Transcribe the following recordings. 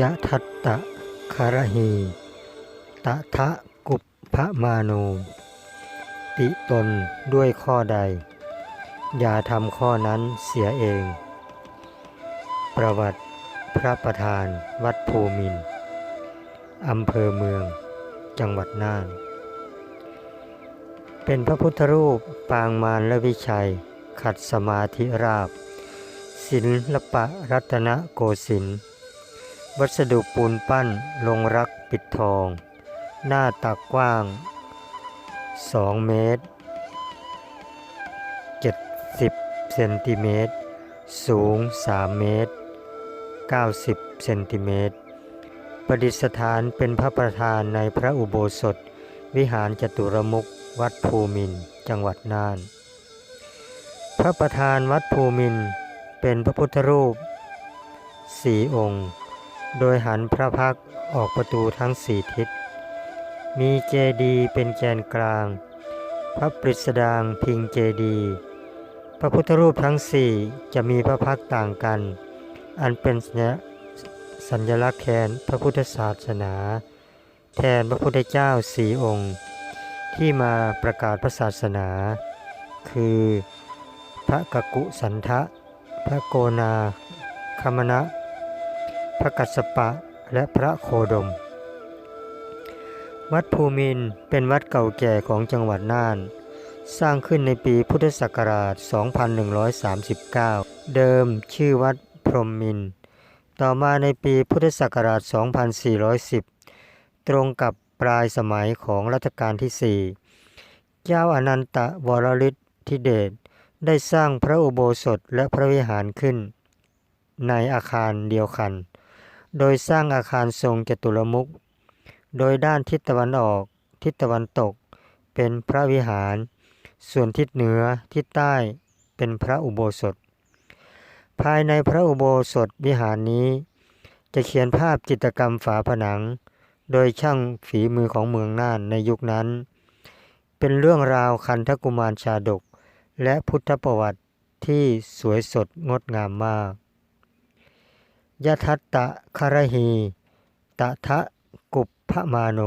ยะทัตตะคารหีตะทะกุปพะมาโน ติตนด้วยข้อใด อย่าทำข้อนั้นเสียเอง ประวัติพระประธานวัดภูมินอำเภอเมือง จังหวัดน่าน เป็นพระพุทธรูปปางมารและวิชัย ขัดสมาธิราบ ศิลปะรัตนโกสินทร์ วัสดุปูนปั้นลงรักปิดทอง หน้าตักกว้าง 2 เมตร 70 เซนติเมตร สูง 3 เมตร 90 เซนติเมตร ประดิษฐานเป็นพระประธานในพระอุโบสถ วิหารจตุรมุขวัดภูมินจังหวัดน่าน พระประธานวัดภูมินเป็นพระพุทธรูปสี่องค์ โดยหันพระพักออกประตูทั้งสี่ทิศ มีเจดีเป็นแกนกลาง พระปริสดางพิงเจดีพระพุทธรูปทั้งสี่จะมีพระพักต่างกัน อันเป็นสัญสัญลักษณ์แทนพระพุทธศาสนา แทนพระพุทธเจ้าสี่องค์ ที่มาประกาศพระศาสนา คือพระกกุสันทะ พระโกนาคมณะ พระกัสสปะและพระโคดม วัดภูมินเป็นวัดเก่าแก่ของจังหวัดน่าน สร้างขึ้นในปีพุทธศักราช 2139 เดิมชื่อวัดพรหมมิน ต่อมาในปีพุทธศักราช 2410 ตรงกับปลายสมัยของรัชกาลที่ 4 เจ้าอนันตวรฤทธิเดชได้สร้างพระอุโบสถและพระวิหารขึ้น ในอาคารเดียวกัน โดยสร้างอาคารทรงจตุรมุข โดยด้านทิศตะวันออก ทิศตะวันตก เป็นพระวิหาร ส่วนทิศเหนือ ทิศใต้ เป็นพระอุโบสถ ภายในพระอุโบสถวิหารนี้ จะเขียนภาพจิตรกรรมฝาผนัง โดยช่างฝีมือของเมืองน่านในยุคนั้น เป็นเรื่องราวคันทกุมารชาดก และพุทธประวัติที่สวยสดงดงามมาก ยะทัตตะคารหีตะทะกุปพะมาโน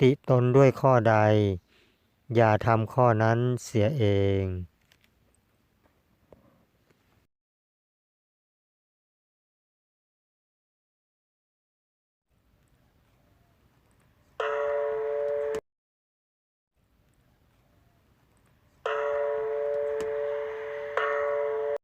ติตนด้วยข้อใด อย่าทำข้อนั้นเสียเอง